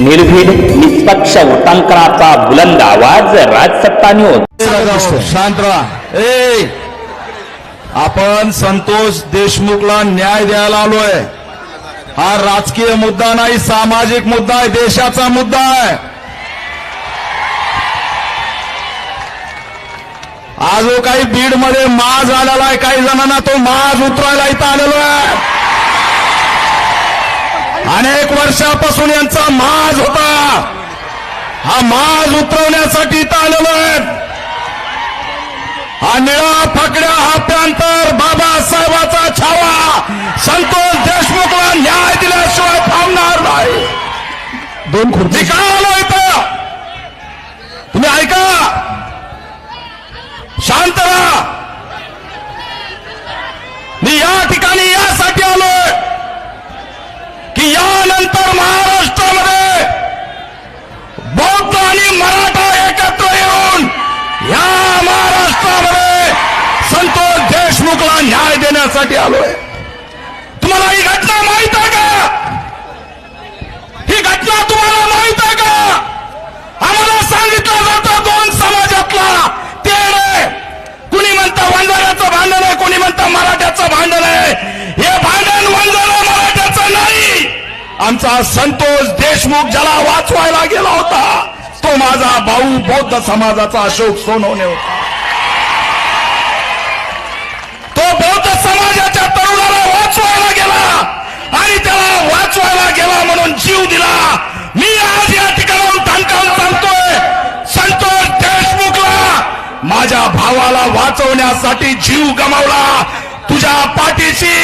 निर्भीड निष्पक्ष वृत्तांकनाचा बुलंद आवाज राजसत्ता न्यूज शांत राहा. ए आपण संतोष देशमुखला न्याय द्यायला आलोय. हा राजकीय मुद्दा नाही सामाजिक मुद्दा आहे देशाचा मुद्दा आहे. आज जो काही बीडमध्ये माज आलेला आहे काही जणांना तो माज उतरायला इथं आलेलो आहे. अनेक वर्षापासून यांचा माज होता. हा माज उतरवण्यासाठी इथं आलेलो आहे हा निळा फाकड्या हा पॅन्टर बाबासाहेबाचा छावा. संतोष देशमुखला न्याय दिल्याशिवाय थांबणार नाही. दोन खुर्ची. का आलो इथं? तुम्ही ऐका. शांत राहा. करण्यासाठी आलोय. तुम्हाला ही घटना माहीत आहे का? ही घटना तुम्हाला माहीत आहे का? आम्हाला सांगितलं जातं दोन समाजातला तेढ आहे. कुणी म्हणतं वंजाऱ्याचं भांडण आहे कोणी म्हणतं मराठ्याचं भांडण आहे. हे भांडण वंजारा मराठ्याचं नाही. आमचा संतोष देशमुख ज्याला वाचवायला गेला होता तो माझा भाऊ बौद्ध समाजाचा अशोक सोनवणे होता. भावाला वाचवण्यासाठी जीव गमावला. तुझ्या पाठीशी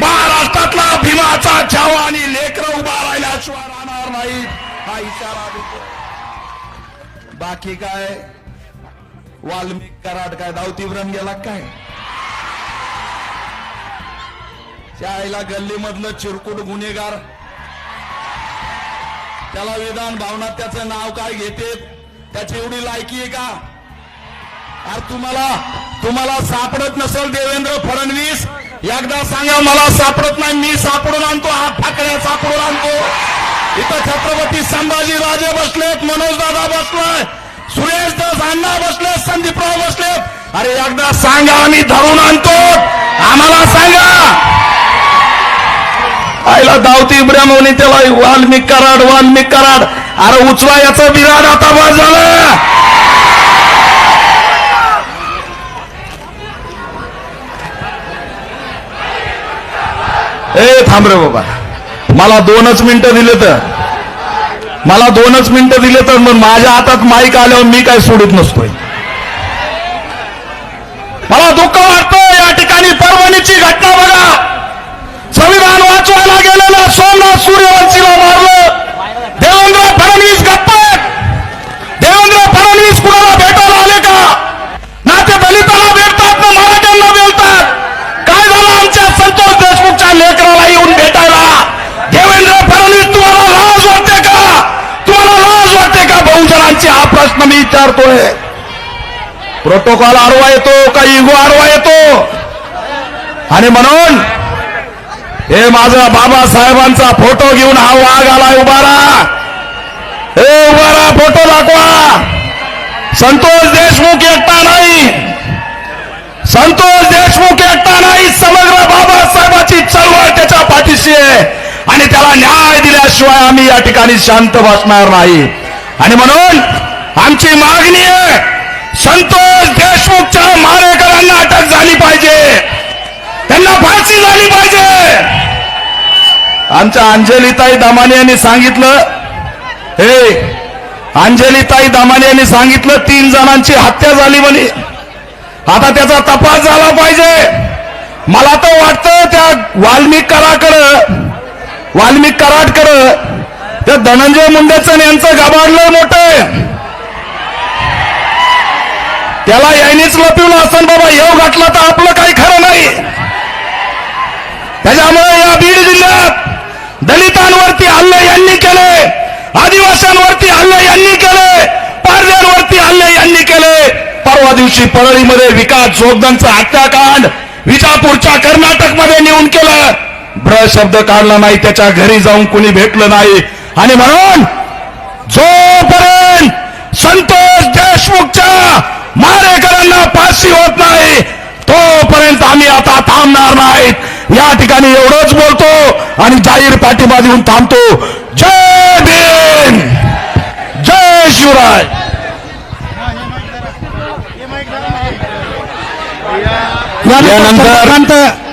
महाराष्ट्रातला भीमाचा छावा आणि लेकर उभा राहिल्याशिवाय राहणार नाही. हा इशारा देतो. बाकी काय? वाल्मिक कराड काय? दावतीव्रम गेला काय? त्याला गल्लीमधलं चिरकुट गुन्हेगार. त्याला विधान भावना त्याचं नाव काय घेते? त्याची एवढी लायकी आहे का? अरे तुम्हाला तुम्हाला सापडत नसेल देवेंद्र फडणवीस एकदा सांगा मला सापडत नाही मी सापडून आणतो हा ठाकरे सापडून आणतो. इथं छत्रपती संभाजी राजे बसलेत मनोज दादा बसलाय सुरेश दास अण्णा बसले संदीपराव बसलेत. अरे एकदा सांगा आम्ही धरून आणतो. आम्हाला सांगा. आईला दावती ब्रह्मवणी त्याला वाल्मिक कराड वाल्मिक कराड. अरे उचला याचा विराट आता बस झालं. ए थांब रे बाबा. मला दोनच मिनिटं दिले तर. मला दोनच मिनिटं दिले तर मग माझ्या हातात माईक आल्यावर मी काय सोडत नसतोय. मला दुःख वाटतं या ठिकाणी परभणीची घटना बघा संविधान वाचवायला गेलेलं सोमनाथ सूर्यवंशीला मारलं देवेंद्र फडणवीस गप्प आहेत. देवेंद्र फडणवीस कुणाला भेटायला आले का ना ते दलिताला भेटतात ना मराठ्यांना भेटतात काय झालं आमच्या संतोष देशमुखच्या लेकराला येऊन भेटायला. देवेंद्र फडणवीस तुम्हाला लाज वाटते का? तुम्हाला लाज वाटते का? बहुजनांची हा प्रश्न मी विचारतोय. प्रोटोकॉल आडवा येतो का? इगो आडवा येतो? आणि म्हणून हे माझा बाबासाहेबांचा फोटो घेऊन हा वाघ आलाय उभारा. हे उभारा फोटो दाखवा. संतोष देशमुख एकटा नाही. संतोष देशमुख एकटा नाही समग्र बाबा चळवळ त्याच्या पाठीशी आहे. आणि त्याला न्याय दिल्याशिवाय आम्ही या ठिकाणी शांत बसणार नाही. आणि म्हणून आमची मागणी आहे संतोष देशमुखच्या मारेकरांना अटक झाली पाहिजे. त्यांना फाशी झाली पाहिजे. आमच्या अंजलीताई दामाने यांनी सांगितलं हे अंजलीताई दामाने यांनी सांगितलं तीन जणांची हत्या झाली म्हणे. आता त्याचा तपास झाला पाहिजे. मला तर वाल्मिक कराकडं वाल्मिक कराडकडं त्या धनंजय मुंडेचं यांचं गबाडलं मोठं आहे. त्याला यांनीच लपवलं असं बाबा येऊ घातला तर आपलं काही खरं नाही त्याच्यामुळे या बीड जिल्ह्यात दलितांवरती हल्ले यांनी केले आदिवासींवरती हल्ले यांनी केले पारद्यांवरती हल्ले यांनी केले परवा दिवशी परळीमध्ये विकास जोगदांचा हत्याकांड विजापूरच्या कर्नाटकमध्ये नेऊन केलं. ब्र शब्द काढला नाही त्याच्या घरी जाऊन कुणी भेटलं नाही. आणि म्हणून जोपर्यंत संतोष देशमुखच्या मारेकरांना फाशी होत नाही तोपर्यंत आम्ही आता थांबणार नाहीत. या ठिकाणी एवढंच बोलतो आणि जाहीर पाठिंबा देऊन थांबतो. यानंतर